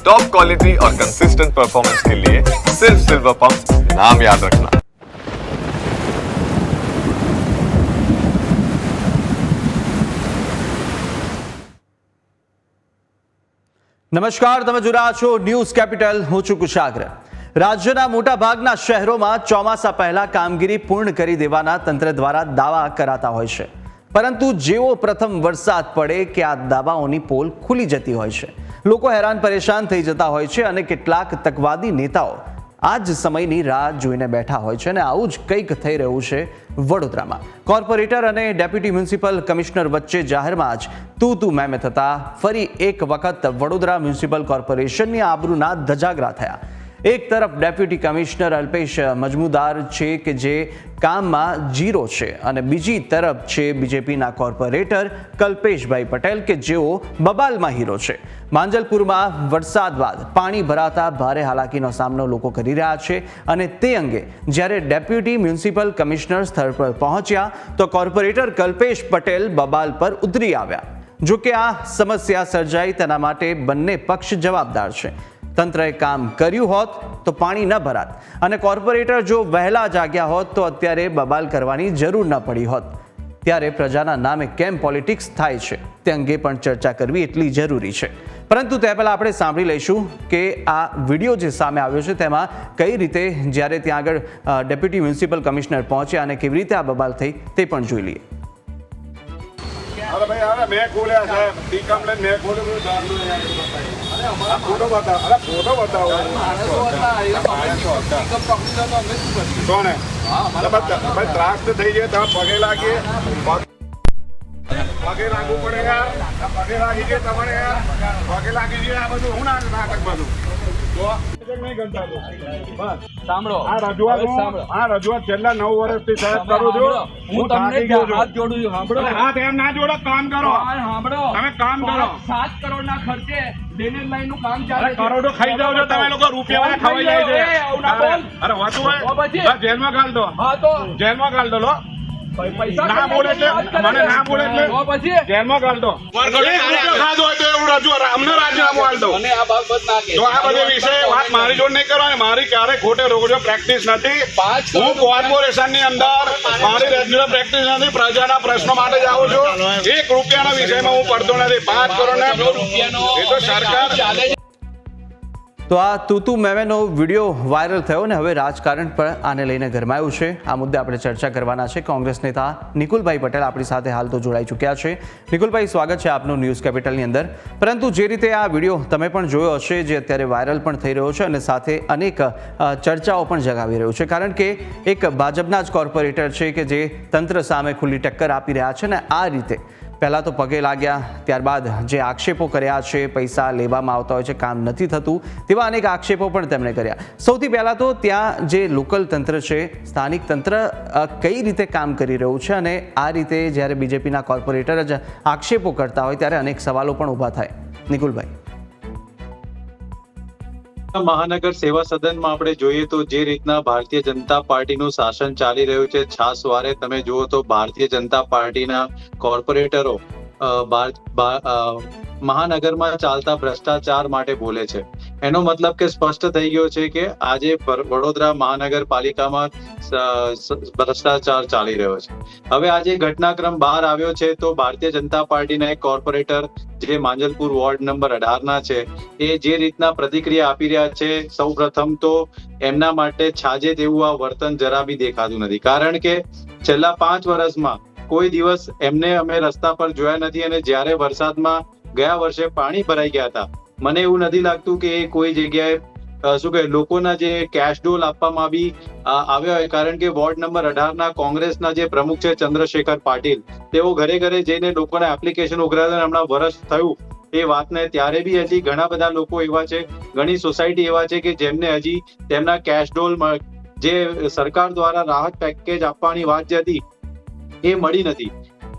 Top quality और consistent performance के लिए सिर्फ सिल्वर पंप नाम याद रखना નમસ્કાર તમે જોઈ રહ્યા છો ન્યૂઝ કેપિટલ હું છું કુશાગ્ર રાજ્યના મોટા ભાગના શહેરોમાં ચોમાસા પહેલા કામગીરી પૂર્ણ કરી દેવાના તંત્ર દ્વારા દાવા કરાતા હોય છે પરંતુ જેવો પ્રથમ વરસાદ પડે કે આ દાવાઓની પોલ ખુલી જતી હોય છે લોકો હેરાન પરેશાન થઈ જતા હોય છે અને કેટલાક તકવાદી નેતાઓ આ જ સમયની રાહ જોઈને બેઠા હોય છે અને આવું જ કંઈક થઈ રહ્યું છે વડોદરામાં. કોર્પોરેટર અને ડેપ્યુટી મ્યુનિસિપલ કમિશનર વચ્ચે જાહેરમાં જ તું તું મેમે થતા ફરી એક વખત વડોદરા મ્યુનિસિપલ કોર્પોરેશનની આબરૂના ધજાગરા થયા. એક તરફ ડેપ્યુટી કમિશનર અલ્પેશ મજમુદાર છે કે જે કામમાં જીરો છે અને બીજી તરફ છે બીજેપીના કોર્પોરેટર કલ્પેશભાઈ પટેલ કે જેઓ બબાલમાં હીરો છે. માંજલપુરમાં વરસાદ બાદ પાણી ભરાતા ભારે હાલાકીનો સામનો લોકો કરી રહ્યા છે અને તે અંગે જ્યારે ડેપ્યુટી મ્યુનિસિપલ કમિશનર સ્થળ પર પહોંચ્યા તો કોર્પોરેટર કલ્પેશ પટેલ બબાલ પર ઉતરી આવ્યા. જો કે આ સમસ્યા સર્જાઈ તેના માટે બંને પક્ષ જવાબદાર છે. તંત્રએ કામ કર્યું હોત તો પાણી ન ભરાત. અને કોર્પોરેટર જો વહેલા જાગ્યા હોત તો અત્યારે બબાલ કરવાની જરૂર ન પડી હોત. ત્યારે પ્રજાના નામે કેમ પોલિટિક્સ થાય છે તે અંગે પણ ચર્ચા કરવી એટલી જરૂરી છે. પરંતુ તે પહેલાં આપણે સાંભળી લઈશું કે આ વીડિયો જે સામે આવ્યો છે તેમાં કઈ રીતે જ્યારે ત્યાં આગળ ડેપ્યુટી મ્યુનિસિપલ કમિશનર પહોંચ્યા અને કેવી રીતે આ બબાલ થઈ તે પણ જોઈ લઈએ. અરે ભાઈ, અરે મેં ખોલ્યા સાહેબ ટી કમ્પ્લેન મેં ખોલ્યું ફોટો બતાવો. અરે, ફોટો બતાવો. કોને? ભાઈ ત્રાસ થઈ જાય તમે પગે લાગીએ. પગે લાગવું પડે પગે લાગી ગયે તમારે પગે લાગી ગયે આ બધું. હું ના નાટક બધું. તો નહીં ગણતા બસ. સાંભળો. આ રજૂઆત સાંભળો. આ રજૂઆત છેલ્લા નવ વર્ષથી સાહેબ કરું છું. હું તમને. હાથ જોડું છું સાંભળો. હાથ એમ ના જોડો કામ કરો. સાંભળો. તમે કામ કરો. સાત કરોડના ખર્ચે ડ્રેનેજ લાઈનનું કામ ચાલે છે. કરોડો ખાઈ જાવ છો તમે લોકો રૂપિયા વાળા ખવાઈ જાય છે. ના. અરે હોતું હોય જેલમાં ગાળ દો. હા તો? જેલમાં ગાળ દો લો. ના બોલે એટલે મને ના બોલે એટલે પછી જેલમાં ગાળ દો ખાધો હોય તો એવું રજૂ અમને રાજીનામું આલ દો મને આ બાબત ના કે તો આ બધી વિષય વાત મારી જોડે નહીં કરવાની મારી ક્યારે ખોટે રોકજો પ્રેક્ટિસ નથી હું કોર્પોરેશનની અંદર મારી રેગ્યુલર પ્રેક્ટિસ નથી પ્રજાના પ્રશ્નો માટે જ આવું છું એક રૂપિયાના વિષયમાં હું પડતો નથી પાંચ કરોડ કરોડ એ તો સરકાર ચાલે છે તો આ તુતુ મેમેનો વીડિયો વાયરલ થયો ને હવે રાજકારણ પણ આને લઈને ગરમાયું છે. આ મુદ્દે આપણે ચર્ચા કરવાના છે. કોંગ્રેસ નેતા નિકુલભાઈ પટેલ આપણી સાથે હાલ તો જોડાઈ ચૂક્યા છે. નિકુલભાઈ, સ્વાગત છે આપનું ન્યૂઝ કેપિટલની અંદર. પરંતુ જે રીતે આ વીડિયો તમે પણ જોયો હશે, જે અત્યારે વાયરલ પણ થઈ રહ્યો છે અને સાથે અનેક ચર્ચાઓ પણ જગાવી રહ્યું છે. કારણ કે એક ભાજપના જ કોર્પોરેટર છે કે જે તંત્ર સામે ખુલ્લી ટક્કર આપી રહ્યા છે ને આ રીતે પહેલાં તો પગે લાગ્યા, ત્યારબાદ જે આક્ષેપો કર્યા છે, પૈસા લેવામાં આવતા હોય છે, કામ નથી થતું, તેવા અનેક આક્ષેપો પણ તેમણે કર્યા. સૌથી પહેલાં તો ત્યાં જે લોકલ તંત્ર છે, સ્થાનિક તંત્ર કઈ રીતે કામ કરી રહ્યું છે અને આ રીતે જ્યારે બીજેપીના કોર્પોરેટર જ આક્ષેપો કરતા હોય ત્યારે અનેક સવાલો પણ ઊભા થાય. નિકુલભાઈ. મહાનગર સેવા સદનમાં આપણે જોઈએ તો જે રીતના ભારતીય જનતા પાર્ટીનું શાસન ચાલી રહ્યું છે છાસવારે તમે જુઓ તો ભારતીય જનતા પાર્ટીના કોર્પોરેટરો મહાનગરમાં ચાલતા ભ્રષ્ટાચાર માટે બોલે છે. એનો મતલબ કે સ્પષ્ટ થઈ ગયો છે કે આજે વડોદરા મહાનગરપાલિકામાં ભ્રષ્ટાચાર ચાલી રહ્યો છે. હવે આજે ઘટનાક્રમ બહાર આવ્યો છે તો ભારતીય જનતા પાર્ટીના એક કોર્પોરેટર જે માંજલપુર વોર્ડ નંબર અઢારના છે, એ જે રીતના પ્રતિક્રિયા આપી રહ્યા છે સૌ પ્રથમ તો એમના માટે છાજે તેવું આ વર્તન જરા બી દેખાતું નથી. કારણ કે છેલ્લા પાંચ વર્ષમાં કોઈ દિવસ એમને અમે રસ્તા પર જોયા નથી અને જ્યારે વરસાદમાં ગયા વર્ષે પાણી ભરાઈ ગયા હતા મને એવું નથી લાગતું કે કોઈ જગ્યાએ શું કહે, લોકોના જે કેશ ડોલ આપવામાં બી આવ્યા હોય, કારણ કે વોર્ડ નંબર અઢારના કોંગ્રેસના જે પ્રમુખ છે ચંદ્રશેખર પાટીલ, તેઓ ઘરે ઘરે જઈને લોકોને એપ્લિકેશન ઉઘરાવ્યા હમણાં વર્ષ થયું. એ વાતને ત્યારે બી હજી ઘણા બધા લોકો એવા છે, ઘણી સોસાયટી એવા છે કે જેમને હજી તેમના કેશ ડોલ જે સરકાર દ્વારા રાહત પેકેજ આપવાની વાત જે હતી, એ મળી નથી.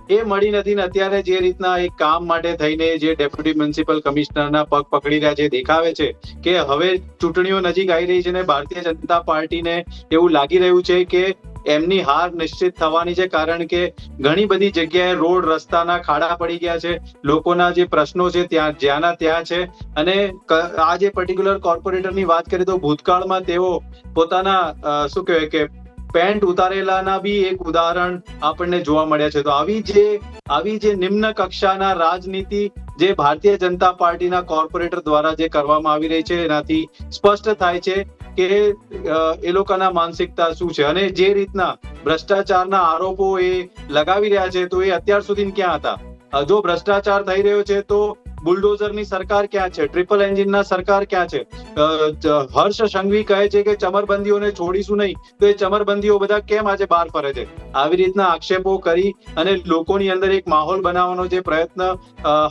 એ મળી નથી ને અત્યારે જે રીતના એક કામ માટે થઈને જે ડેપ્યુટી મ્યુનિસિપલ કમિશનરના પગ પકડી રહ્યા છે, દેખાવે છે કે હવે ચૂંટણીઓ નજીક આવી રહી છે ને ભારતીય જનતા પાર્ટીને એવું લાગી રહ્યું છે કે એમની હાર નિશ્ચિત થવાની છે, કારણ કે ઘણી બધી જગ્યાએ રોડ રસ્તાના ખાડા પડી ગયા છે, લોકોના જે પ્રશ્નો છે ત્યાં, જ્યાંના ત્યાં છે અને આ જે પર્ટિક્યુલર કોર્પોરેટરની વાત કરીએ તો ભૂતકાળમાં તેઓ પોતાના શું કહેવાય કે પેન્ટ ઉતારેલાના બી એક ઉદાહરણ આપણને જોવા મળ્યા છે. તો આવી જે આવી જે નિમ્ન કક્ષાના રાજનીતિ જે ભારતીય જનતા પાર્ટીના કોર્પોરેટર દ્વારા જે કરવામાં આવી રહી છે, એનાથી સ્પષ્ટ થાય છે કે એ લોકોના માનસિકતા શું છે અને જે રીતના ભ્રષ્ટાચારના આરોપો એ લગાવી રહ્યા છે, તો એ અત્યાર સુધી ક્યાં હતા? જો ભ્રષ્ટાચાર થઈ રહ્યો છે, તો બુલડોઝરની સરકાર ક્યાં છે? ટ્રિપલ એન્જિનના સરકાર ક્યાં છે? હર્ષ સંઘવી કહે છે કે ચમરબંધીઓને છોડીશું નહીં. તો એ ચમરબંધીઓ બધા કેમ આજે બહાર ફરે છે? આવી રીતના આક્ષેપો કરી અને લોકોની અંદર એક માહોલ બનાવવાનો જે પ્રયત્ન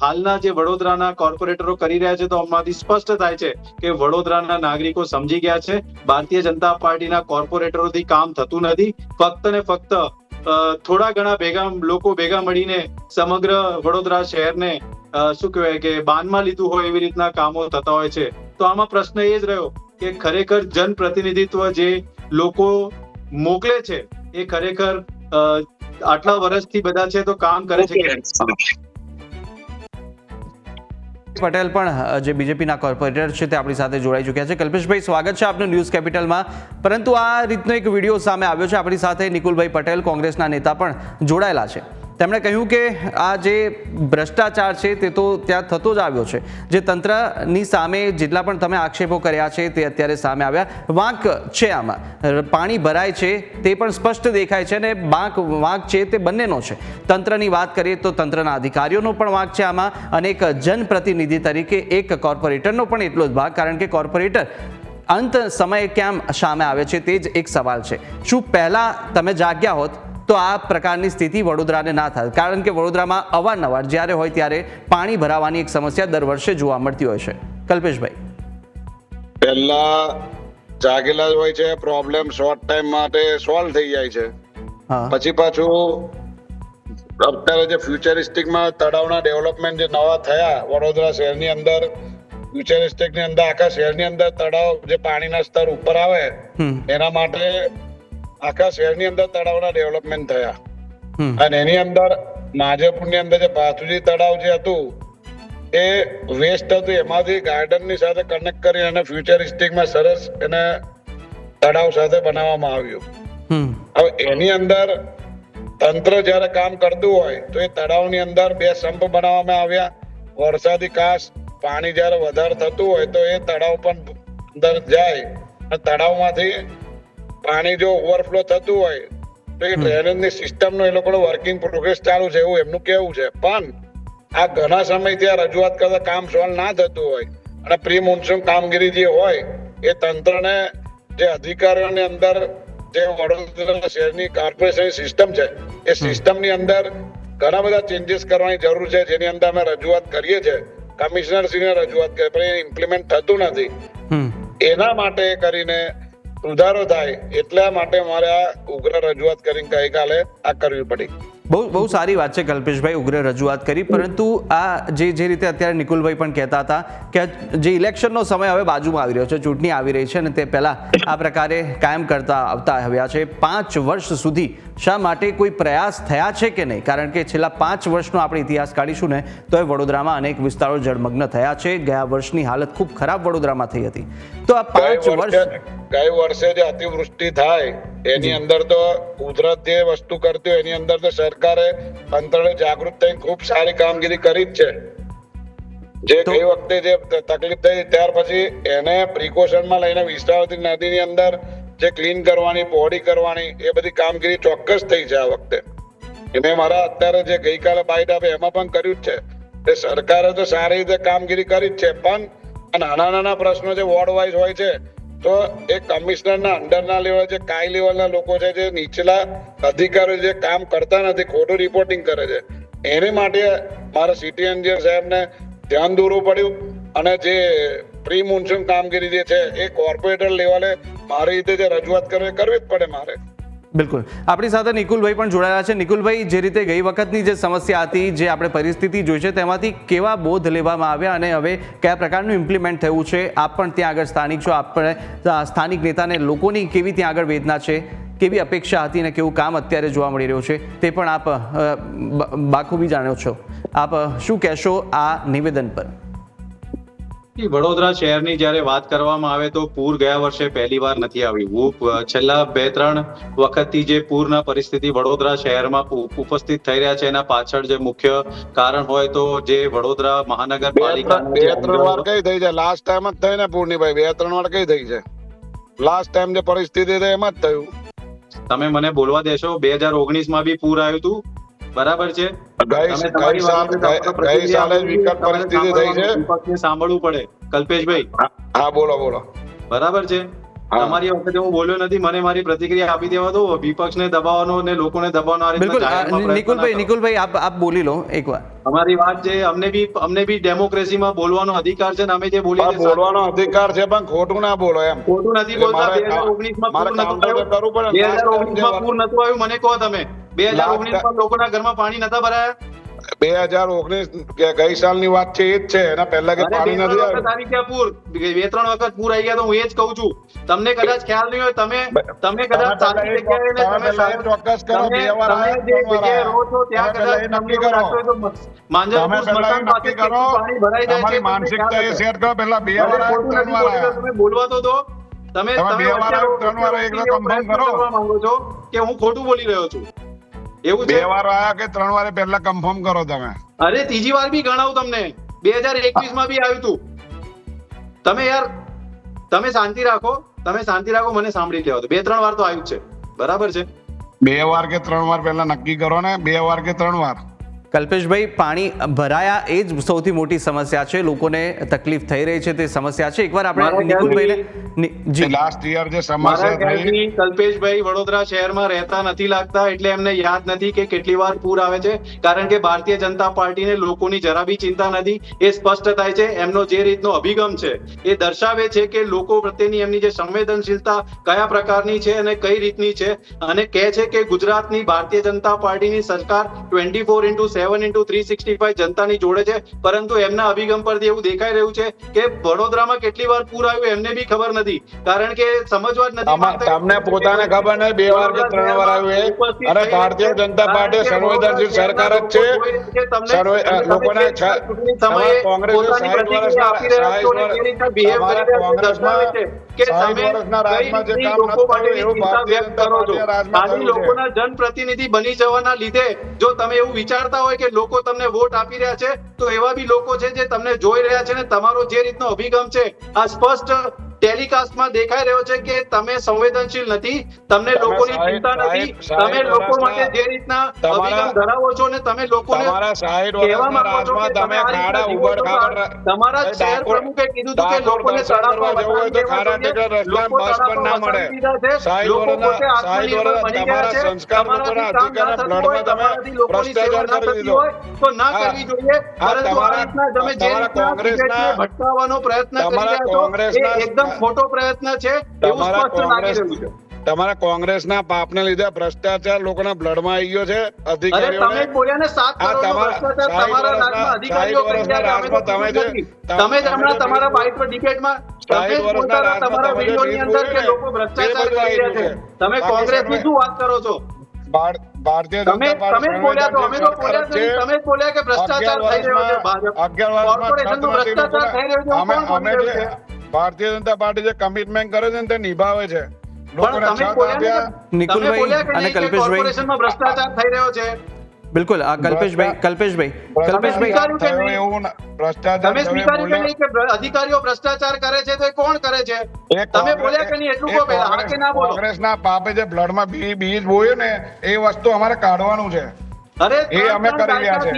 હાલના જે વડોદરાના કોર્પોરેટરો કરી રહ્યા છે તો આમાંથી સ્પષ્ટ થાય છે કે વડોદરાના નાગરિકો સમજી ગયા છે. ભારતીય જનતા પાર્ટીના કોર્પોરેટરોથી કામ થતું નથી. ફક્ત ને ફક્ત થોડા ઘણા ભેગા, લોકો ભેગા મળીને સમગ્ર વડોદરા શહેરને શું કહેવાય કે બાનમાં લીધું હોય એવી રીતના કામો થતા હોય છે. તો આમાં પ્રશ્ન એ જ રહ્યો કે ખરેખર જનપ્રતિનિધિત્વ જે લોકો મોકલે છે એ ખરેખર આટલા વર્ષથી બધા છે તો કામ કરે છે કે પટેલ પણ જે બીજેપીના કોર્પોરેટર છે તે આપણી સાથે જોડાઈ ચૂક્યા છે. કલ્પેશભાઈ સ્વાગત છે આપનું ન્યૂઝ કેપિટલમાં. પરંતુ આ રીતનો એક વીડિયો સામે આવ્યો છે. આપણી સાથે નિકુલભાઈ પટેલ કોંગ્રેસના નેતા પણ જોડાયેલા છે. તેમણે કહ્યું કે આ જે ભ્રષ્ટાચાર છે તે તો ત્યાં થતો જ આવ્યો છે. જે તંત્રની સામે જેટલા પણ તમે આક્ષેપો કર્યા છે તે અત્યારે સામે આવ્યા. વાંક છે આમાં. પાણી ભરાય છે તે પણ સ્પષ્ટ દેખાય છે અને વાંક વાંક છે તે બંનેનો છે. તંત્રની વાત કરીએ તો તંત્રના અધિકારીઓનો પણ વાંક છે આમાં અને એક જનપ્રતિનિધિ તરીકે એક કોર્પોરેટરનો પણ એટલો જ ભાગ, કારણ કે કોર્પોરેટર અંત સમયે કેમ સામે આવે છે તે જ એક સવાલ છે. શું પહેલાં તમે જાગ્યા હોત? તો આ પ્રકારની સ્થિતિ વડોદરાને ના થાય. કારણ કે વડોદરામાં અવારનવાર જ્યારે હોય ત્યારે પાણી ભરાવાની એક સમસ્યા દર વર્ષે જોવા મળતી હોય છે. કલ્પેશભાઈ. પહેલા જાગેલા હોય છે પ્રોબ્લેમ શોર્ટ ટાઈમ માટે સોલ્વ થઈ જાય છે. પછી પાછું અત્યારે જે ફ્યુચરિસ્ટિકમાં તળાવના ડેવલપમેન્ટ જે નવા થયા વડોદરા શહેરની અંદર ફ્યુચરિસ્ટિકની અંદર આખા શહેરની અંદર તળાવ જે પાણીના સ્તર ઉપર આવે એના માટે આખા શહેરની અંદર તળાવના ડેવલપમેન્ટ થયા. અને એની અંદર માજેપુરની અંદર જે ભાથુજી તળાવ જે હતું એ વેસ્ટ હતું. એમાંથી ગાર્ડનની સાથે કનેક્ટ કરી અને ફ્યુચરિસ્ટિકમાં સરસ એને તળાવ સાથે બનાવવામાં આવ્યું. હવે એની અંદર તંત્ર જ્યારે કામ કરતું હોય તો એ તળાવની અંદર બે સંપ બનાવવામાં આવ્યા. વરસાદી કાશ પાણી જ્યારે વધારે થતું હોય તો એ તળાવ પણ અંદર જાય. તળાવમાંથી પાણી જો ઓવરફ્લો થતું હોય તો એ ડ્રેનેજની સિસ્ટમનું એ લોકોનું વર્કિંગ પ્રોગ્રેસ ચાલુ છે એવું એમનું કેવું છે. પણ આ ઘણા સમયથી આ રજૂઆત કરતા કામ સોલ્વ ના થતું હોય અને પ્રી મોન્સૂન કામગીરી જે હોય એ તંત્રને જે અધિકારીઓની અંદર જે વડોદરા શહેરની કોર્પોરેશન સિસ્ટમ છે એ સિસ્ટમની અંદર ઘણા બધા ચેન્જીસ કરવાની જરૂર છે જેની અંદર અમે રજૂઆત કરીએ છીએ. કમિશનર શ્રીને રજૂઆત કરીએ પણ એ ઇમ્પ્લિમેન્ટ થતું નથી. એના માટે કરીને સુધારો થાય એટલા માટે મારે આ ઉગ્ર રજૂઆત કરીને ગઈકાલે આ કરવી પડી. બહુ બહુ સારી વાત છે કલ્પેશભાઈ, ઉગ્ર રજૂઆત કરી. પરંતુ આ જે જે રીતે અત્યારે નિકુલભાઈ પણ કહેતા હતા કે જે ઇલેક્શનનો સમય હવે બાજુમાં આવી રહ્યો છે, ચૂંટણી આવી રહી છે અને તે પહેલાં આ પ્રકારે કાયમ કરતા આવતા આવ્યા છે. પાંચ વર્ષ સુધી શા માટે કોઈ પ્રયાસ થયા છે કે નહીં? કારણ કે છેલ્લા પાંચ વર્ષનો આપણે ઇતિહાસ કાઢીશું ને તો એ વડોદરામાં અનેક વિસ્તારો જળમગ્ન થયા છે. ગયા વર્ષની હાલત ખૂબ ખરાબ વડોદરામાં થઈ હતી. તો આ પાંચ વર્ષ ગઈ વર્ષે જે અતિવૃષ્ટિ થાય એની અંદર તો કુદરત જે વસ્તુ કરતી હોય એની અંદર તો સરકારે અંતરે જાગૃત થઈ ખૂબ સારી કામગીરી કરી જ છે. જે ગઈ વખતે જે તકલીફ થઈ ત્યાર પછી એને પ્રિકોશનમાં લઈને વિશ્રાવતી નદીની અંદર જે ક્લીન કરવાની, પહોળી કરવાની, એ બધી કામગીરી ચોક્કસ થઈ છે આ વખતે. મેં મારા અત્યારે જે ગઈકાલે બાઇટ આપે, એમાં પણ કર્યું જ છે. એ સરકારે તો સારી રીતે કામગીરી કરી જ છે, પણ નાના નાના પ્રશ્નો જે વોર્ડ વાઇઝ હોય છે, તો એ કમિશનરના અંડરના લેવલ જે કાઈ લેવલના લોકો છે, જે નીચલા અધિકારીઓ જે કામ કરતા નથી, ખોટું રિપોર્ટિંગ કરે છે, એની માટે મારા સિટી એન્જિનિયર સાહેબને ધ્યાન દોરવું પડ્યું અને જે પ્રી મોન્સૂન કામગીરી જે છે એ કોર્પોરેટર લેવલે મારી રીતે જે રજૂઆત કરવી કરવી જ પડે મારે. બિલકુલ. આપણી સાથે નિકુલભાઈ પણ જોડાયેલા છે. નિકુલભાઈ, જે રીતે ગઈ વખતની જે સમસ્યા હતી, જે આપણે પરિસ્થિતિ જોઈ છે, તેમાંથી કેવા બોધ લેવામાં આવ્યા અને હવે કયા પ્રકારનું ઇમ્પ્લિમેન્ટ થયું છે? આપ પણ ત્યાં આગળ સ્થાનિક છો. આપણે સ્થાનિક નેતાને લોકોની કેવી ત્યાં આગળ વેદના છે? કેવી અપેક્ષા હતી અને કેવું કામ અત્યારે જોવા મળી રહ્યું છે? તે પણ આપ બાખૂબી જાણો છો. આપ શું કહેશો આ નિવેદન પર? વડોદરા શહેરની જ્યારે વાત કરવામાં આવે તો પૂર ગયા વર્ષે પહેલી વાર નથી આવ્યું. છેલ્લા બે ત્રણ વખતથી જે પૂરના પરિસ્થિતિ વડોદરા શહેરમાં ઉપસ્થિત થઈ રહ્યા છે એના પાછળ જે મુખ્ય કારણ હોય તો જે વડોદરા મહાનગરપાલિકા બે ત્રણ વાર કઈ થઈ છે લાસ્ટ ટાઈમ જ થઈ ને ભાઈ. બે ત્રણ વાર કઈ થઈ છે લાસ્ટ ટાઈમ જે પરિસ્થિતિ થઈ એમ જ થયું. તમે મને બોલવા દેશો. બે હજાર ઓગણીસમાં બી પૂર આવ્યું હતું. બરાબર છે? સાંભળવું પડે. કલ્પેશભાઈ. હા બોલો બોલો. બરાબર છે? તમારી વખતે હું બોલ્યો નથી મને મારી પ્રતિક્રિયા આપી દેવા દો. વિપક્ષને દબાવવાનો ને લોકોને દબાવવાનો આ પ્રયત્ન નિકુલભાઈ નિકુલભાઈ આપ આપ બોલી લો એકવાર. અમારી વાત છે અમને બી અમને બી ડેમોક્રેસીમાં બોલવાનો અધિકાર છે ને અમે જે બોલીએ છીએ બોલવાનો અધિકાર છે પણ ખોટું ના બોલો એમ. ખોટું નથી બોલતા મારે બે હજાર પૂર નતું counter તો કરવું પડે બે ને. હજાર Last time જે ઓગણીસમાં પૂર નતું આવ્યું મને કહો તમે. બે હજાર ઓગણીસમાં લોકોના ઘરમાં પાણી નતા ભરાયા? બે હજાર ઓગણીસ ગઈ સાલની વાત છે એ જ છે. એના પહેલા કે પાણી નથી આવ્યું. આવી ગયા પૂર. બે ત્રણ વખત પૂર આવી ગયા તો હું એ જ કહું છું. તમને કદાચ ખ્યાલ નહીં હોય તમે તમે કદાચ એ જગ્યાએ તમે ચોક્કસ કરો, બે વાર તમે જે જગ્યાએ રહો છો ત્યાં કદાચ નક્કી કરો. માંજર પહેલા પાસે પાણી ભરાઈ જાય છે માનસિકતા એ સેટ કરો પહેલા બે વાર ત્રણ વાર તમે બોલવા તો. દો તમે તમે બે વાર ત્રણ વાર એકદમ એવો કરો. માંગો છો કે હું ખોટું બોલી રહ્યો છું? એવું બે વાર આયા કે ત્રણ વારે પહેલા કન્ફર્મ કરો તમે. અરે ત્રીજી વાર બી ગણાવું તમને. બે હજાર એકવીસમાં બી આવ્યું હતું તમે યાર તમે શાંતિ રાખો તમે શાંતિ રાખો મને સાંભળી લેવા દો. બે ત્રણ વાર તો આવ્યું છે. બરાબર છે? બે વાર કે ત્રણ વાર પહેલા નક્કી કરો ને બે વાર કે ત્રણ વાર. કલ્પેશભાઈ પાણી ભરાયા એ જ સૌથી મોટી સમસ્યા છે. લોકોને તકલીફ થઈ રહી છે તે સમસ્યા છે. એકવાર આપણે નિકુલભાઈને જી. લાસ્ટ યર જે સમસ્યા થઈ કલ્પેશભાઈ વડોદરા શહેરમાં રહેતા નથી લાગતા એટલે એમને યાદ નથી કે કેટલી વાર પૂર આવે છે. કારણ કે ભારતીય જનતા પાર્ટીને લોકોની જરા બી ચિંતા નથી. એ સ્પષ્ટ થાય છે એમનો જે રીતનો અભિગમ છે એ દર્શાવે છે કે લોકો પ્રત્યેની એમની જે સંવેદનશીલતા કયા પ્રકારની છે અને કઈ રીતની છે. અને કહે છે કે ગુજરાતની ભારતીય જનતા પાર્ટીની સરકાર twenty four into seven into three sixty five જનતાની જોડે છે. પરંતુ એમના અભિગમ પરથી એવું દેખાઈ રહ્યું છે કે વડોદરામાં કેટલી વાર પૂર આવ્યું એમને બી ખબર નથી. કારણ કે સમજવા જ નથી તમને પોતાને ખબર નહીં બે વાર કે ત્રણ વાર આવ્યું અને ભારતીય જનતા પાર્ટી સંવેદનશીલ સરકાર જ છે. લોકોને કોંગ્રેસે કોંગ્રેસમાં સાઠ તમે લોકો માટે ચિંતા વ્યક્ત કરો છો? છે. લોકોના જનપ્રતિનિધિ બની જવાના લીધે જો તમે એવું વિચારતા હોય કે લોકો તમને વોટ આપી રહ્યા છે તો એવા બી લોકો છે જે તમને જોઈ રહ્યા છે ને તમારો જે રીતનો અભિગમ છે આ સ્પષ્ટ ટેલિકાસ્ટમાં દેખાઈ રહ્યો છે કે તમે સંવેદનશીલ નથી તમને લોકોની ચિંતા નથી તમે લોકો માટે જે રીતના અભિગમ ધરાવો છો ને તમે લોકોને કહેવા માંગો છો કે તમે તમારા શહેર પ્રમુખે કીધું હતું કે લોકોને તળાવમાં જવું તો જોઈએ. રસ્તામાં લોકો બસ પર ના મળે. લોકો પોતે આત્મનિર્ભર બની ગયા છે. ના અધિકારના બ્લડમાં તમે ભ્રષ્ટાચાર ના કરી દીધો. તો ના કરવી જોઈએ પરંતુ આ રીતના તમે જે કોંગ્રેસના- ભટકાવવાનો પ્રયત્ન કરી રહ્યા છો એ એકદમ ખોટો પ્રયત્ન છે એવું સ્પષ્ટ લાગી રહ્યું છે. તમારા કોંગ્રેસના પાપને લીધે ભ્રષ્ટાચાર લોકોના બ્લડમાં આવી ગયો છે અરે તમે બોલ્યા ને સાત આ તમારા- રાજમાં અધિકારીઓ સાઠ રહ્યા તો કીધું તમે જે- તમે જ હમણાં તમારા બીજું- પર ડિબેટમાં તમે રાજમાં તમારા વિડીયોની અંદર કે લોકો ભ્રષ્ટાચાર કરી રહ્યા છે. તમે કોંગ્રેસની શું વાત કરો છો. ભારતીય જનતા તમે બોલ્યા છો અમે તો બોલ્યા તમે બોલ્યા કે ભ્રષ્ટાચાર થઈ રહ્યો છે ભાજપ. કોર્પોરેશનનો ભ્રષ્ટાચાર થઈ રહ્યો છે કોણ બોલી રહ્યું છે? ભારતીય જનતા પાર્ટી જે કમિટમેન્ટ કરે છે ને તે નિભાવે છે. નિકુલભાઈ અને કલ્પેશભાઈ- ભ્રષ્ટાચાર થઈ રહ્યો છે? બિલકુલ આ કલ્પેશભાઈ કલ્પેશભાઈ કલ્પેશભાઈ? એવું ભ્રષ્ટાચાર તમે સ્વીકાર્યું કે નહીં કે અધિકારીઓ ભ્રષ્ટાચાર કરે છે તો એ કોણ કરે છે? તમે બોલ્યા કે નહીં? એટલું કહો પહેલા હા કે ના બોલો? કોંગ્રેસના પાપે જે બ્લડમાં બી- બીજ બોયો ને એ વસ્તુ અમારે કાઢવાનું છે. એ અમે કરી રહ્યા છે.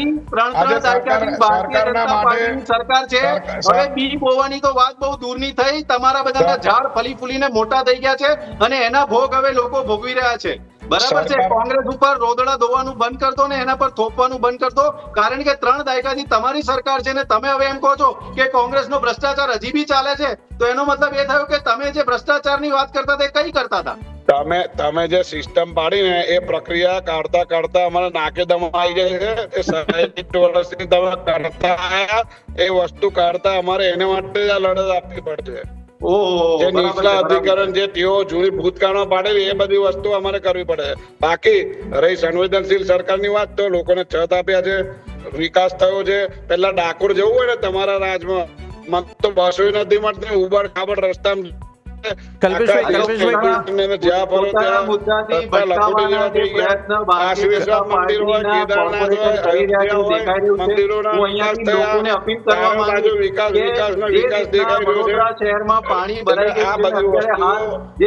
આજે સરકાર- સરકારના માટે- સરકાર છે. હવે બી બોવાની તો વાત બહુ દૂરની થઈ. તમારા બધાના ઝાડ ફલી ફૂલીને મોટા થઈ ગયા છે અને એના ભોગ હવે લોકો ભોગવી રહ્યા છે. બરાબર છે. કોંગ્રેસ ઉપર રોદડા દોવાનું બંધ કરતો ને એના પર થોપવાનું બંધ કરતો. કારણ કે ત્રણ દાયકાથી તમારી સરકાર છે ને તમે હવે એમ કહો છો કે કોંગ્રેસનો ભ્રષ્ટાચાર હજી બી ચાલે છે. તો એનો મતલબ એ થયો કે તમે જે ભ્રષ્ટાચારની વાત કરતા તે કઈ કરતા હતા? તમે તમે જે સિસ્ટમ પાડી ને એ પ્રક્રિયા કાઢતા કાઢતા અમારે નાકે દમ આવી જાય છે. સાહીઠ વર્ષથી તમે કાઢતા એ વસ્તુ કાઢતા અમારે એને માટે જ આ લડત આપવી પડશે. જે નીચલા અધિકરણ જે તેઓ જૂની ભૂતકાળમાં પાડેલી એ બધી વસ્તુ અમારે કરવી પડે. બાકી રહી સંવેદનશીલ સરકારની વાત તો લોકોને છત આપ્યા છે વિકાસ થયો છે. પેલા ડાકોર જવું હોય ને તમારા રાજમાં મને તો બસો નથી મળતી ઉબડ ખાબડ રસ્તામાં કલ્પેશભાઈ, કલ્પેશભાઈ, જ્યાં ફરો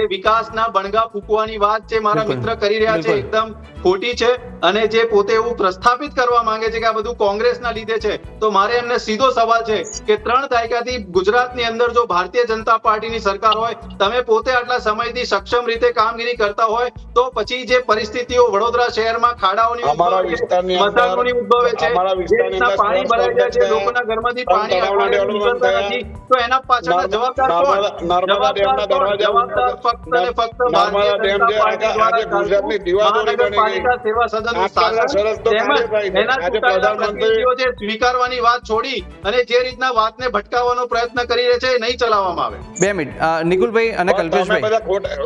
વિકાસના બણગા ફૂંકવાની વાત છે મારા મિત્ર કરી રહ્યા છે એકદમ ખોટી છે અને જે પોતે એવું પ્રસ્થાપિત કરવા માંગે છે કે આ બધું કોંગ્રેસના લીધે છે. તો મારે એમને સીધો સવાલ છે કે ત્રણ દાયકાથી ગુજરાતની અંદર જો ભારતીય જનતા પાર્ટીની સરકાર હોય તમે પોતે આટલા સમયથી સક્ષમ રીતે કામગીરી કરતા હોય તો પછી જે પરિસ્થિતિઓ વડોદરા શહેરમાં ખાડાઓની અમારા છે, વિસ્તારની અંદર- ઉદ્ભવે છે અમારા વિસ્તારની અંદર પાણી ભરાઈ જાય છે લોકોના ઘરમાંથી પાણી. નથી તો એના પાછળના જવાબદાર કોણ નર્મદા- ડેમના જવાબદાર દરવાજા જવાબદાર ફક્ત અને ફક્ત નર્મદા ભારતીય ડેમ જનતા જે પાર્ટી આજે- દ્વારા ગુજરાતની દીવાદોરી બની ગઈ. મહાનગરપાલિકા સેવા સદન સરસ તો તેમજ કાર્યવાહી છે. એના આજે પ્રધાનમંત્રી- જે સ્વીકારવાની વાત છોડી અને જે રીતના વાતને ભટકાવવાનો પ્રયત્ન કરી રહ્યા છે એ નહીં ચલાવવામાં આવે બે મિનિટ અ, નિકુલભાઈ અને કલ્પેશભાઈ.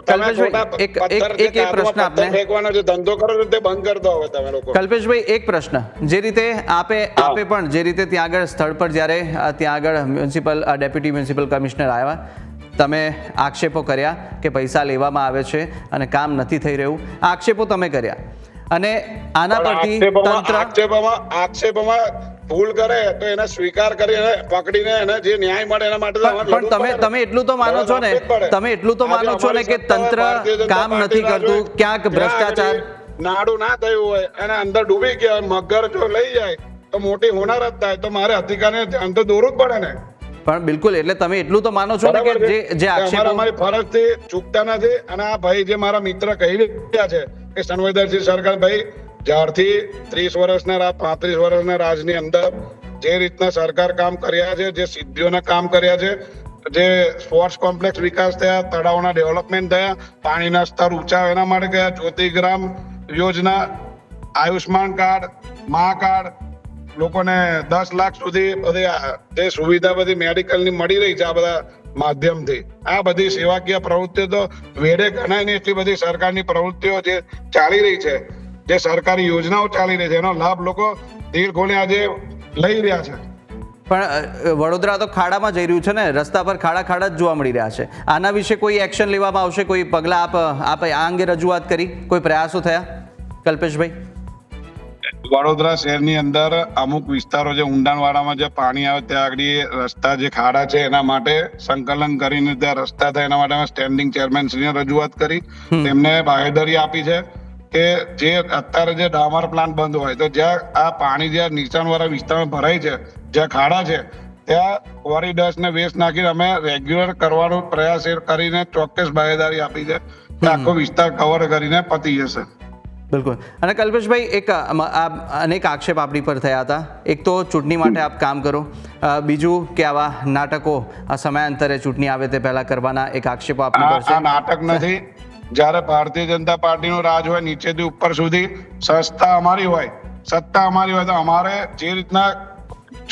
કલ્પેશભાઈ, એક- એક- એક જે પ્રશ્ન આપને. ફેંકવાનો જે ધંધો કરો છો તે બંધ કરી દો હવે તમે લોકો. કલ્પેશભાઈ એક પ્રશ્ન. જે રીતે આપે આપે પણ જે રીતે ત્યાં આગળ સ્થળ પર જ્યારે ત્યાં આગળ મ્યુનિસિપલ ડેપ્યુટી મ્યુનિસિપલ કમિશનર આવ્યા તમે આક્ષેપો કર્યા કે પૈસા લેવામાં આવે છે અને કામ નથી થઈ રહ્યું. આક્ષેપો તમે કર્યા. અને આના પરથી તંત્ર આક્ષેપમાં આક્ષેપમાં ભૂલ કરે તો એને સ્વીકાર કરીને પકડીને એને જે ન્યાય મળે એના માટે પણ તમે તમે એટલું તો માનો છો ને. તમે એટલું તો માનો છો ને કે તંત્ર કામ નથી કરતું ક્યાંક ભ્રષ્ટાચાર નાડું ના થયું હોય અને અંદર ડૂબી ગયા મગર જો લઈ જાય તો મોટી હોનાર જ થાય તો મારે અધિકારીને ધ્યાન તો દોરવું જ પડે ને. પણ બિલકુલ એટલે તમે એટલું તો માનો છો ને કે જે જે આક્ષેપ અમારે ફરજથી ચૂકતા નથી અને આ ભાઈ જે મારા મિત્ર કહી રહ્યા છે સંવેદનશીલ સરકાર ભાઈ, જ્યારથી ત્રીસ વર્ષના પાંત્રીસ વર્ષના રાજની અંદર જે રીતના સરકાર કામ કર્યા છે, જે સિદ્ધિઓના કામ કર્યા છે, જે સ્પોર્ટ્સ કોમ્પ્લેક્સ વિકાસ થયા, તળાવના ડેવલપમેન્ટ થયા, પાણીના સ્તર ઊંચા એના માટે ગયા, જ્યોતિગ્રામ યોજના આયુષ્માન કાર્ડ, મા કાર્ડ, લોકોને દસ લાખ સુધી બધી જે સુવિધા બધી મેડિકલની મળી રહી છે, આ બધા માધ્યમથી. આ બધી સેવાકીય પ્રવૃત્તિઓ તો વેડે ગણાય નહીં, એટલી બધી સરકારની પ્રવૃત્તિઓ જે ચાલી રહી છે, જે સરકારી યોજનાઓ ચાલી રહી છે, એનો લાભ લોકો દિલ ખોલી આજે લઈ રહ્યા છે. પણ વડોદરા તો ખાડામાં જઈ રહ્યું છે ને, રસ્તા પર ખાડા ખાડા જ જોવા મળી રહ્યા છે. આના વિશે કોઈ એક્શન લેવામાં આવશે? કોઈ પગલાં આપ આપ આ અંગે રજૂઆત કરી? કોઈ પ્રયાસો થયા? કલ્પેશભાઈ? વડોદરા શહેરની અંદર અમુક વિસ્તારો જે ઊંડાણવાળામાં જે પાણી આવે ત્યાં આગળ રસ્તા જે ખાડા છે એના માટે સંકલન કરીને ત્યાં રસ્તા થાય એના માટે સ્ટેન્ડિંગ ચેરમેનશ્રીને રજૂઆત કરી. તેમને બાહેધરી આપી છે કે જે અત્યારે જે ડામર પ્લાન્ટ બંધ હોય તો જ્યાં આ પાણી જ્યાં નીચાણવાળા વિસ્તારમાં ભરાય છે જ્યાં ખાડા છે ત્યાં કોરિડર્સ ને વેસ્ટ નાખીને અમે રેગ્યુલર કરવાનો પ્રયાસ કરીને ચોક્કસ બાહેદારી આપી છે આખો વિસ્તાર કવર કરીને પતી જશે. બિલકુલ. અને કલ્પેશભાઈ એક આ અનેક આક્ષેપ આપણી પર થયા હતા. એક તો ચૂંટણી માટે આપ કામ કરો. બીજું કે આવા નાટકો આ સમયાંતરે ચૂંટણી આવે તે પહેલા કરવાના એક આક્ષેપો આપણી પર આ નાટક નથી. જ્યારે ભારતીય જનતા પાર્ટીનો રાજ હોય નીચેથી ઉપર સુધી સંસ્થા અમારી હોય. સત્તા અમારી હોય તો અમારે જે રીતના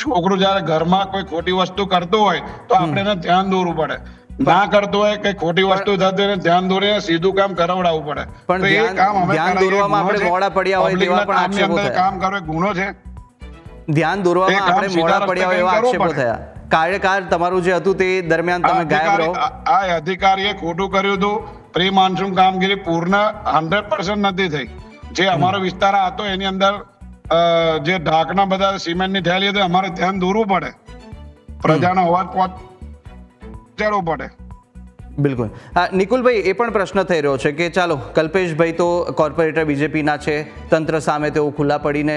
છોકરું જ્યારે ઘરમાં કોઈ ખોટી વસ્તુ કરતો હોય તો આપણે એને ધ્યાન દોરવું પડે. ના કરતો હોય કે ખોટી વસ્તુ થતી હોય ધ્યાન દોરીને સીધું કામ કરાવડાવવું પડે. પણ એ કામ અમે ધ્યાન દોરવામાં આપણે મોડા પડ્યા હોય તેવા પણ આક્ષેપો થયા. કામ કરે ગુનો છે. ધ્યાન દોરવામાં આપણે મોડા પડ્યા હોય એવા આક્ષેપો થયા. કાર્યકાળ તમારું જે હતું તે દરમિયાન તમે ગાયબ રહો. આ અધિકારીએ ખોટું કર્યું હતું. પ્રી માનસૂન કામગીરી પૂર્ણ હંડ્રેડ પર્સન્ટ નથી થઈ. જે અમારો વિસ્તાર હતો એની અંદર જે ઢાકના બધા સિમેન્ટની થયેલી હતી અમારે ધ્યાન દોરવું પડે. પ્રજાનો અવાજ પહોંચાડવો પડે. બિલકુલ. હા, નિકુલભાઈ, એ પણ પ્રશ્ન થઈ રહ્યો છે કે ચાલો, કલ્પેશભાઈ તો કોર્પોરેટર બીજેપીના છે, તંત્ર સામે તેઓ ખુલ્લા પડીને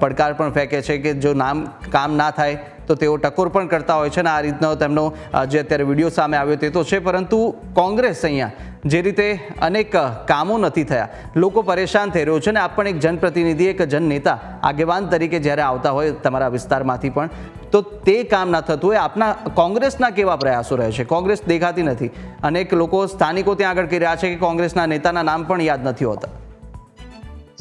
પડકાર પણ ફેંકે છે કે જો નામ કામ ના થાય તો તેઓ ટકોર પણ કરતા હોય છે અને આ રીતનો તેમનો જે અત્યારે વીડિયો સામે આવ્યો તે તો છે. પરંતુ કોંગ્રેસ અહીંયા જે રીતે અનેક કામો નથી થયા, લોકો પરેશાન થઈ રહ્યો છે અને આપ પણ એક જનપ્રતિનિધિ, એક જનનેતા, આગેવાન તરીકે જ્યારે આવતા હોય તમારા વિસ્તારમાંથી પણ, તો તે કામ ના થતું હોય. આપના કોંગ્રેસના કેવા પ્રયાસો રહે છે? કોંગ્રેસ દેખાતી નથી. અનેક લોકો સ્થાનિકો ત્યાં આગળ કહી રહ્યા છે કે કોંગ્રેસના નેતાના નામ પણ યાદ નથી હોતા.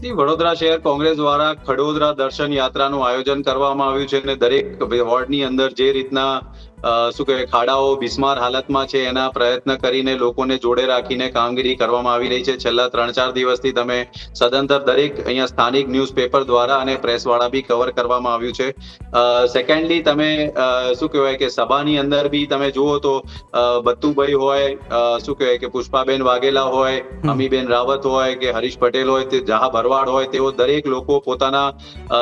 વડોદરા શહેર કોંગ્રેસ દ્વારા ખડોદરા દર્શન યાત્રાનું આયોજન કરવામાં આવ્યું છે અને દરેક વોર્ડની અંદર જે રીતના શું કહેવાય ખાડાઓ બિસ્માર હાલતમાં છે એના પ્રયત્ન કરીને લોકોને જોડે રાખીને કામગીરી કરવામાં આવી રહી છે. છેલ્લા ત્રણ ચાર દિવસથી તમે સદંતર દરેક અહીંયા સ્થાનિક ન્યૂઝપેપર દ્વારા અને પ્રેસ વાળા બી કવર કરવામાં આવ્યું છે. સેકન્ડલી તમે શું કહેવાય કે સભાની અંદર બી તમે જુઓ તો બત્તુભાઈ હોય શું કહેવાય કે પુષ્પાબેન વાઘેલા હોય અમીબેન રાવત હોય કે હરીશ પટેલ હોય તે જહા ભરવાડ હોય તેઓ દરેક લોકો પોતાના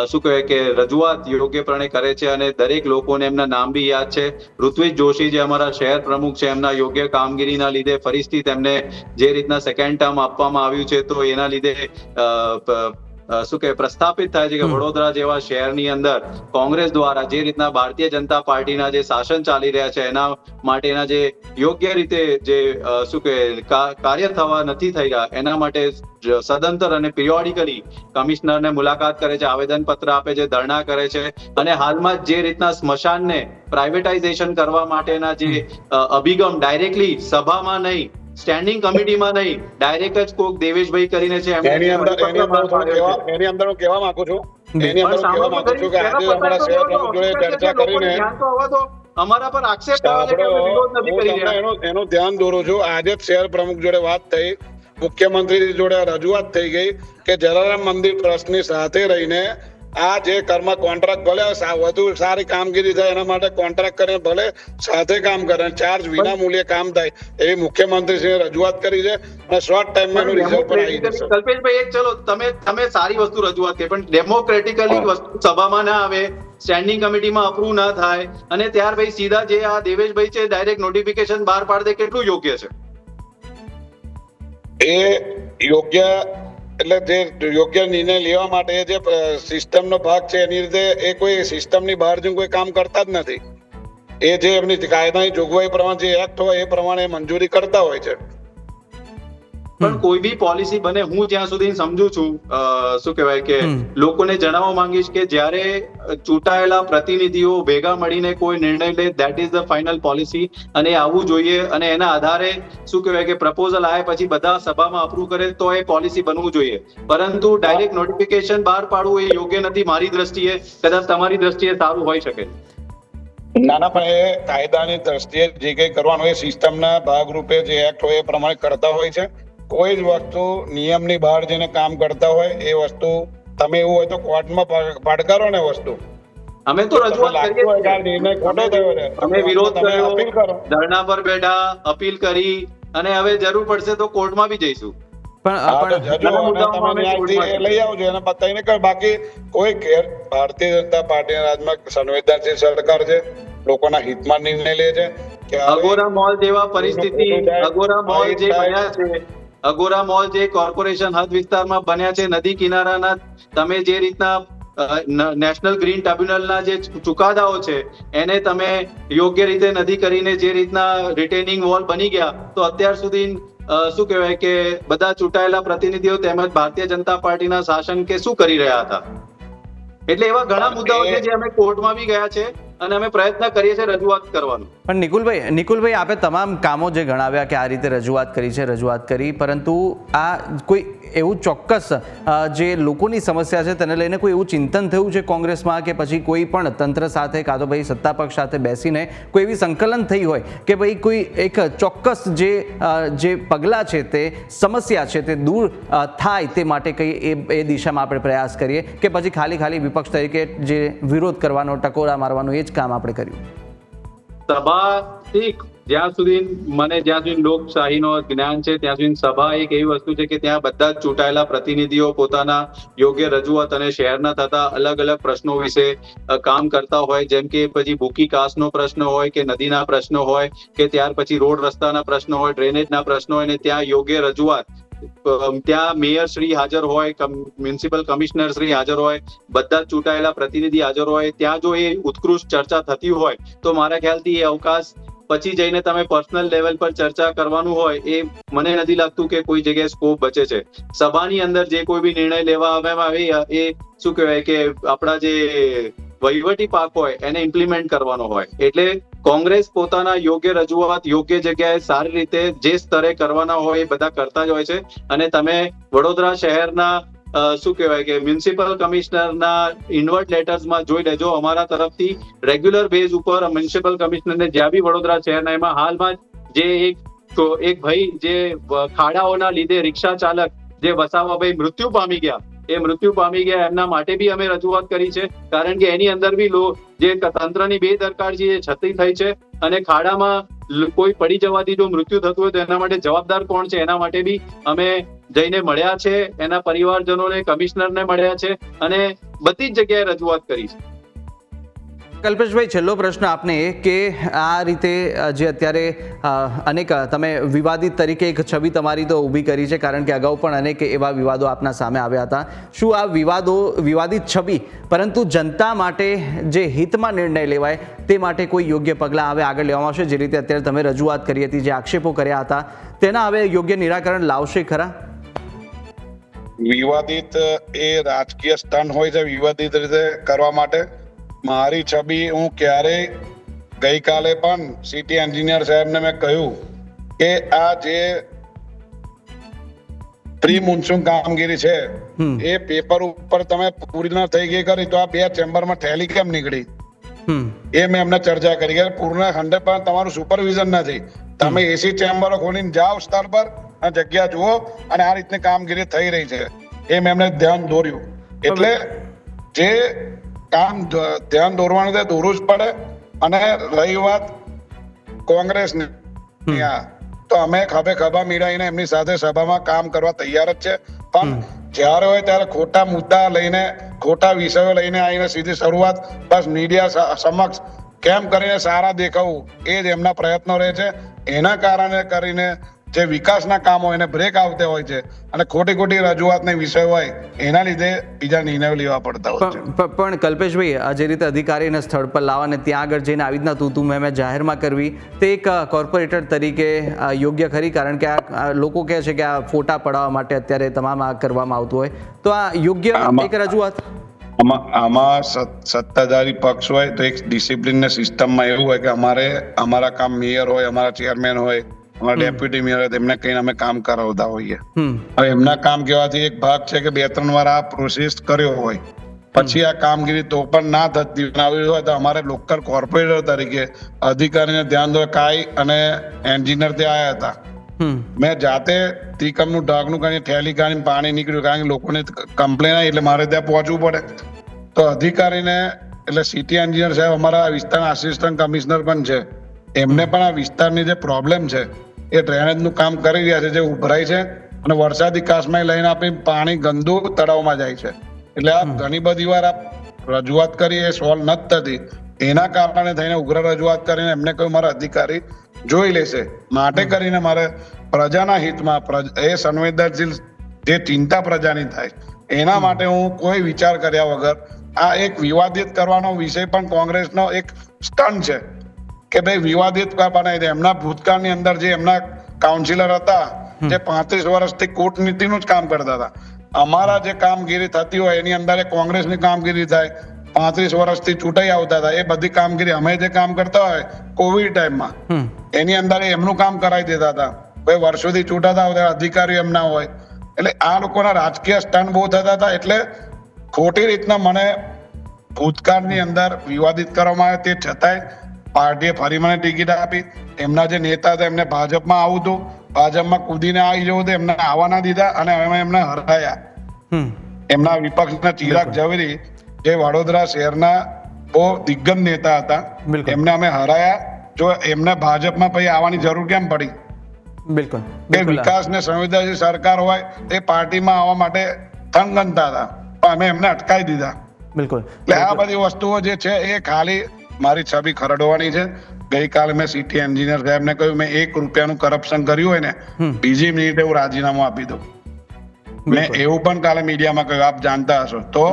શું કહેવાય કે રજૂઆત યોગ્યપણે કરે છે અને દરેક લોકોને એમના નામ બી યાદ છે. ઋત્વિજ જોશી જે અમારા શહેર પ્રમુખ છે, એમના યોગ્ય કામગીરીના લીધે ફરીથી તેમને જે રીતના સેકન્ડ ટર્મ આપવામાં આવ્યું છે, તો એના લીધે શું કે પ્રસ્થાપિત થાય છે કે વડોદરા જેવા શહેરની અંદર કોંગ્રેસ દ્વારા જે રીતના ભારતીય જનતા પાર્ટીના જે શાસન ચાલી રહ્યા છે એના માટેના જે યોગ્ય રીતે જે શું કે કાર્ય થવા નથી થઈ રહ્યા એના માટે સદંતર અને પિરિયોડિકલી કમિશનરને મુલાકાત કરે છે આવેદન પત્ર આપે છે ધરણા કરે છે અને હાલમાં જ જે રીતના સ્મશાનને પ્રાઇવેટાઇઝેશન કરવા માટેના જે અભિગમ ડાયરેક્ટલી સભામાં નહીં સ્ટેન્ડિંગ કમિટીમાં નહીં ડાયરેક્ટ જ કોક દેવેશભાઈ કરીને છે એની અંદર એની અંદર એની અંદર હું કહેવા માંગુ છું. એની અંદર હું કહેવા માંગુ છું કે આજે અમારા પત્ર પ્રમુખ જોડે ચર્ચા કરીને અમારા પર આક્ષેપ વિરોધ નથી કરી રહ્યા. એનું એનું ધ્યાન દોરું છું. આજે જ શહેર પ્રમુખ જોડે વાત થઈ. મુખ્યમંત્રી જોડે રજૂઆત થઈ ગઈ કે જલારામ મંદિર ટ્રસ્ટની સાથે રહીને આ જે કર્મ કોન્ટ્રાક્ટ ભલે વધુ સારી કામગીરી થાય એના માટે કોન્ટ્રાક્ટ કરીને ભલે સાથે કામ કરે ચાર્જ વિના મૂલ્યે કામ થાય એવી મુખ્યમંત્રી રજૂઆત કરી છે અને શોર્ટ ટાઈમમાં એનું રિઝલ્ટ પણ આવી જશે. કલ્પેશભાઈ એક ચલો તમે તમે સારી વસ્તુ રજૂઆત કરી પણ ડેમોક્રેટિકલી વસ્તુ સભામાં ના આવે સ્ટેન્ડિંગ કમિટીમાં અપ્રૂવ ના થાય અને ત્યાર પછી સીધા જે આ દેવેશભાઈ છે ડાયરેક્ટ નોટિફિકેશન બહાર પાડે કેટલું યોગ્ય છે? એ યોગ્ય એટલે જે યોગ્ય નિર્ણય લેવા માટે જે સિસ્ટમનો ભાગ છે, એની રીતે એ કોઈ સિસ્ટમની બહાર જઈને કોઈ કામ કરતા જ નથી. એ જે એમની કાયદાની જોગવાઈ પ્રમાણે જે એક્ટ હોય, એ પ્રમાણે મંજૂરી કરતા હોય છે. પણ કોઈ બી પોલિસી બને હું જ્યાં સુધી સમજુ છું શું કહેવાય કે લોકોને જણાવવા માંગીશ કે જ્યારે ચૂંટાયેલા પ્રતિનિધિઓ ભેગા મળીને કોઈ નિર્ણય લે that is the final policy અને આવવું જોઈએ અને એના આધારે શું કહેવાય કે પ્રપોઝલ આવે પછી બધા સભામાં અપ્રૂવ કરે તો એ પોલિસી બનવું જોઈએ. પરંતુ ડાયરેક્ટ નોટિફિકેશન બહાર પાડવું એ યોગ્ય નથી મારી દ્રષ્ટિએ કદાચ તમારી દ્રષ્ટિએ સારું હોઈ શકે. ના ના પણ એ કાયદાની દ્રષ્ટિએ જે કંઈ કરવાનું એ સિસ્ટમના ભાગરૂપે જે એક્ટ હોય એ પ્રમાણે કરતા હોય છે. કોઈ જ વસ્તુ નિયમની બહાર જઈને કામ કરતા હોય એ વસ્તુ તમે એવું હોય તો કોર્ટમાં પડકારો ને વસ્તુ. અમે તો રજૂઆત કરીએ ખોટો થયો અમે વિરોધ કર્યો ધરણા પર બેઠા અપીલ કરી અને હવે જરૂર પડશે તો કોર્ટમાં બી જઈશું. બાકી કોઈ ગેર ભારતીય જનતા પાર્ટી રાજમાં સંવેદનશીલ સરકાર છે લોકોના હિતમાં નિર્ણય લે છે કે અગોરા મોલ જેવા પરિસ્થિતિ અગોરા મોલ જે બન્યા છે અગોરા મોલ જે કોર્પોરેશન હદ વિસ્તારમાં બન્યા છે નદી કિનારાના તમે જે રીતના નેશનલ ગ્રીન ટ્રિબ્યુનલના જે ચુકાદાઓ છે એને તમે યોગ્ય રીતે નદી કરીને જે રીતના રિટેનિંગ વોલ બની ગયા તો અત્યાર સુધી શું કહેવાય કે બધા ચૂંટાયેલા પ્રતિનિધિઓ તેમજ ભારતીય જનતા પાર્ટીના શાસન કે શું કરી રહ્યા હતા? એટલે એવા ઘણા મુદ્દાઓ છે જે અમે કોર્ટમાં બી ગયા છે. અને અમે પ્રયત્ન કરીએ છીએ રજૂઆત કરવાનો. પણ નિકુલભાઈ નિકુલભાઈ આપે તમામ કામો જે ગણાવ્યા કે આ રીતે રજૂઆત કરી છે, રજૂઆત કરી, પરંતુ આ કોઈ એવું ચોક્કસ જે લોકોની સમસ્યા છે તેને લઈને કોઈ એવું ચિંતન થયું છે કોંગ્રેસમાં કે પછી કોઈ પણ તંત્ર સાથે કાં તો ભાઈ સત્તા પક્ષ સાથે બેસીને કોઈ એવી સંકલન થઈ હોય કે ભાઈ કોઈ એક ચોક્કસ જે જે પગલાં છે તે સમસ્યા છે તે દૂર થાય તે માટે કંઈ એ એ દિશામાં આપણે પ્રયાસ કરીએ કે પછી ખાલી ખાલી વિપક્ષ તરીકે જે વિરોધ કરવાનો, ટકોરા મારવાનો એ જ કામ આપણે કર્યું. સભાથી જ્યાં સુધી મને જ્યાં સુધી લોકશાહીનો જ્ઞાન છે, ત્યાં સુધી સભા એક એવી વસ્તુ છે કે ત્યાં બધા જ ચૂંટાયેલા પ્રતિનિધિઓ પોતાના યોગ્ય રજૂઆત અને શહેરના થતા અલગ અલગ પ્રશ્નો વિશે કામ કરતા હોય. જેમ કે પછી ભૂકી કાસનો પ્રશ્ન હોય કે નદીના પ્રશ્નો હોય કે ત્યાર પછી રોડ રસ્તાના પ્રશ્નો હોય, ડ્રેનેજના પ્રશ્નો હોય અને ત્યાં યોગ્ય રજૂઆત ત્યાં મેયર શ્રી હાજર હોય મ્યુનિસિપલ કમિશનર શ્રી હાજર હોય, બધા જ ચૂંટાયેલા પ્રતિનિધિ હાજર હોય, ત્યાં જો એ ઉત્કૃષ્ટ ચર્ચા થતી હોય, તો મારા ખ્યાલથી એ અવકાશ પછી જઈને તમે પર્સનલ લેવલ પર ચર્ચા કરવાનું હોય, એ મને નથી લાગતું કે કોઈ જગ્યાએ સ્કોપ બચે છે. સભાની અંદર જે કોઈ બી નિર્ણય લેવા આવે એ શું કહેવાય કે આપણા જે વહીવટી પાક હોય, એને ઇમ્પ્લિમેન્ટ કરવાનો હોય. એટલે કોંગ્રેસ પોતાના યોગ્ય રજૂઆત, યોગ્ય જગ્યાએ સારી રીતે જે સ્તરે કરવાના હોય એ બધા કરતા જ હોય છે. અને તમે વડોદરા શહેરના શું કહેવાય કે, મ્યુનિસિપલ કમિશનરના ઇન્વર્ટ લેટર્સમાં જોઈ લેજો. અમારા તરફથી રેગ્યુલર બેઝ ઉપર મ્યુનિસિપલ કમિશનરને જ્યાં બી વડોદરા શહેરના એમાં હાલમાં જે એક એક ભાઈ જે ખાડાઓના લીધે રિક્ષા ચાલક જે વસાવાભાઈ મૃત્યુ પામી ગયા એ મૃત્યુ પામી ગયા. એમના માટે બી અમે રજૂઆત કરી છે. કારણ કે એની અંદર બી લો જે તંત્રની બેદરકારી જે છતી થઈ છે. અને ખાડામાં કોઈ પડી જવાથી જો મૃત્યુ થતું હોય તો એના માટે જવાબદાર કોણ છે? એના માટે બી અમે જઈને મળ્યા છે. એના પરિવારજનોને, કમિશનરને મળ્યા છે. અને બધી જ જગ્યાએ રજૂઆત કરી છે. કલ્પેશભાઈ, છેલ્લો પ્રશ્ન આપને કે આ રીતે જે અત્યારે અનેક તમે વિવાદિત તરીકે એક છબી તમારી તો ઊભી કરી છે, કારણ કે અગાઉ પણ અનેક એવા વિવાદો આપના સામે આવ્યા હતા. શું આ વિવાદો, વિવાદિત છબી, પરંતુ જનતા માટે જે હિતમાં નિર્ણય લેવાય, તે માટે કોઈ યોગ્ય પગલાં હવે આગળ લેવામાં આવશે? જે રીતે અત્યારે તમે રજૂઆત કરી હતી, જે આક્ષેપો કર્યા હતા, તેના હવે યોગ્ય નિરાકરણ લાવશે ખરા? વિવાદિત એ રાજકીય સ્થાન હોય છે, વિવાદિત રીતે કરવા માટે. મારી છબી હું ક્યારેય ગઈકાલે પણ સિટી એન્જિનિયર સાહેબને મેં કહ્યું કે આ જે પ્રી મોન્સૂન કામગીરી છે એ પેપર ઉપર તમે પૂરી ન થઈ ગઈ કરી તો આ બે ચેમ્બરમાં ઠેલી કેમ નીકળી? એ મેં એમને ચર્ચા કરી કે પૂર્ણ હંડ્રેડ પર તમારું સુપરવિઝન નથી. તમે એસી ચેમ્બરો ખોલીને જાઓ સ્થળ પર અને જગ્યા જુઓ અને આ રીતની કામગીરી થઈ રહી છે. એ મેં એમને ધ્યાન દોર્યું. એટલે જે કામ ધ્યાન દોરવાનું તે દોરવું જ પડે. અને રહી વાત કોંગ્રેસ તો અમે ખભે ખભા મિલાઈને એમની સાથે સભામાં કામ કરવા તૈયાર જ છે. પણ જ્યારે હોય ત્યારે ખોટા મુદ્દા લઈને ખોટા વિષયો લઈને આવીને સીધી શરૂઆત બસ મીડિયા સમક્ષ કેમ કરીને સારા દેખાવું એ જ એમના પ્રયત્નો રહે છે. એના કારણે કરીને જે વિકાસના કામો એને બ્રેક આવતા હોય છે અને ખોટી ખોટી રજૂઆતને વિષય હોય એના લીધે બીજા નિર્ણયો લેવા પડતા હોય છે. પણ કલ્પેશભાઈ આ જે રીતે અધિકારીને સ્થળ પર લાવવા અને ત્યાં આગળ જઈને આવી રીતના તું તું મેં જાહેરમાં કરવી તે એક કોર્પોરેટર તરીકે યોગ્ય ખરી? કારણ કે આ લોકો કહે છે કે આ ફોટા પડાવવા માટે અત્યારે તમામ આ કરવામાં આવતું હોય. તો આ યોગ્ય એક રજૂઆત? આમાં આમાં સત્તાધારી પક્ષ હોય તો એક ડિસિપ્લિન ને સિસ્ટમમાં એવું હોય કે અમારે અમારા કામ મેયર હોય અમારા ચેરમેન હોય અમારા ડેપ્યુટી મેયર એમને કહીને અમે કામ કરાવતા હોઈએ. હવે એમના કામ કહેવાથી એક ભાગ છે કે બે ત્રણ વાર આ પ્રોસેસ કર્યો હોય. પછી આ કામગીરી તો પણ ના થતી આવી હોય તો અમારે લોકલ કોર્પોરેટર તરીકે અધિકારીને ધ્યાન દો કાંઈ અને એન્જિનિયર ત્યાં આવ્યા હતા. મેં જાતે ત્રિકમનું ઢાંકણું કરીને ઠેલી કાઢીને પાણી નીકળ્યું કારણ કે લોકોને કમ્પ્લેન આવી એટલે મારે ત્યાં પહોંચવું પડે. તો અધિકારીને એટલે સિટી એન્જિનિયર સાહેબ અમારા વિસ્તારના આસિસ્ટન્ટ કમિશનર પણ છે. એમને પણ આ વિસ્તારની જે પ્રોબ્લેમ છે એ ડ્રેનેજનું કામ કરી રહ્યા છે જે ઉભરાય છે અને વરસાદી કાશમાં લઈને આપણે પાણી ગંદુ તળાવમાં જાય છે. એટલે આ ઘણી બધી વાર આ રજૂઆત કરી એ સોલ્વ નથી થતી એના કારણે થઈને ઉગ્ર રજૂઆત કરીને એમને કહ્યું મારા અધિકારી જોઈ લેશે. માટે કરીને મારે પ્રજાના હિતમાં એ સંવેદનશીલ જે ચિંતા પ્રજાની થાય એના માટે હું કોઈ વિચાર કર્યા વગર આ એક વિવાદિત કરવાનો વિષય પણ કોંગ્રેસનો એક સ્ટન છે. કે ભાઈ વિવાદિત બનાવી દે. એમના ભૂતકાળની અંદર જે એમના કાઉન્સિલર હતા જે પાંત્રીસ વર્ષથી કૂટનીતિનું જ કામ કરતા હતા. અમારા જે કામગીરી થતી હોય એની અંદર કોંગ્રેસની કામગીરી થાય પાંત્રીસ વર્ષથી ચૂંટાઈ આવતા હતા. એ બધી કામગીરી અમે જે કામ કરતા હોય કોવિડ ટાઈમમાં એની અંદર એમનું કામ કરાવી દેતા હતા. ભાઈ વર્ષોથી ચૂંટાતા હોય અધિકારીઓ એમના હોય. એટલે આ લોકોના રાજકીય સ્ટન બહુ થતા હતા. એટલે ખોટી રીતના મને ભૂતકાળની અંદર વિવાદિત કરવામાં આવે તે છતાંય પાર્ટીએ ફરી મને ટિકિટ આપી. એમના જે નેતા હતા એમને ભાજપમાં આવું હતું. ભાજપમાં કૂદીને આવી જવું હતું એમને આવવા ના દીધા અને એમને હરાયા. એમના વિપક્ષના ચિરાગ ઝવેરી જે વડોદરા શહેરના બહુ દિગ્ગજ નેતા હતા એમને અમે હરાયા. જો એમને ભાજપમાં પછી આવવાની જરૂર કેમ પડી? બિલકુલ. એ બિલકુલ. વિકાસ ને સંવેદનશીલ સરકાર હોય એ પાર્ટીમાં આવવા માટે થનગનતા હતા. પણ અમે એમને અટકાવી દીધા. બિલકુલ. એટલે આ બધી વસ્તુઓ જે છે એ ખાલી મારી છબી ખરડવાની છે. ગઈકાલે મેં સિટી એન્જિનિયર સાહેબને કહ્યું મેં એક રૂપિયાનું કરપ્શન કર્યું હોય ને બીજી મિનિટે હું રાજીનામું આપી દઉં. મેં એવું પણ કાલે મીડિયામાં કહ્યું આપ જાણતા હશો. તો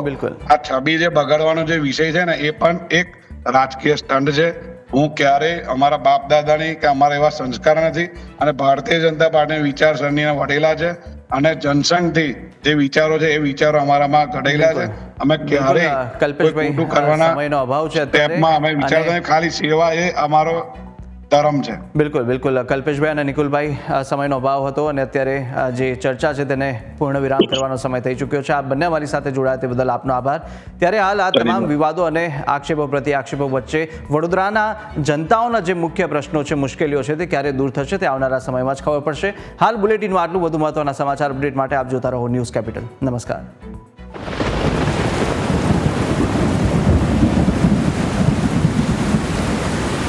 આ છબી જે બગાડવાનો જે વિષય છે ને એ પણ એક રાજકીય સ્ટંટ છે. હું ક્યારેય અમારા બાપ દાદાની કે અમારા એવા સંસ્કાર નથી અને ભારતીય જનતા પાર્ટીની વિચારસરણીના વડેલા છે અને જનસંઘથી જે વિચારો છે એ વિચારો અમારામાં ઘડેલા છે અમે ક્યારે કોઈ કલ્પેશભાઈ, ખોટું કરવાના સમયનો અભાવ છે. સ્ટેપમાં અમે વિચારતા ખાલી સેવા એ અમારો ધર્મ છે. બિલકુલ બિલકુલ. કલ્પેશભાઈ અને નિકુલભાઈ સમયનો અભાવ હતો અને અત્યારે જે ચર્ચા છે તેને પૂર્ણ વિરામ કરવાનો સમય થઈ ચૂક્યો છે. આ બંને અમારી સાથે જોડાયા તે બદલ આપનો આભાર. ત્યારે હાલ આ તમામ વિવાદો અને આક્ષેપો પ્રતિ આક્ષેપો વચ્ચે વડોદરાના જનતાઓના જે મુખ્ય પ્રશ્નો છે મુશ્કેલીઓ છે તે ક્યારે દૂર થશે તે આવનારા સમયમાં જ ખબર પડશે. હાલ બુલેટિનમાં આટલું વધુ મહત્વના સમાચાર અપડેટ માટે આપ જોતા રહો ન્યૂઝ કેપિટલ. નમસ્કાર.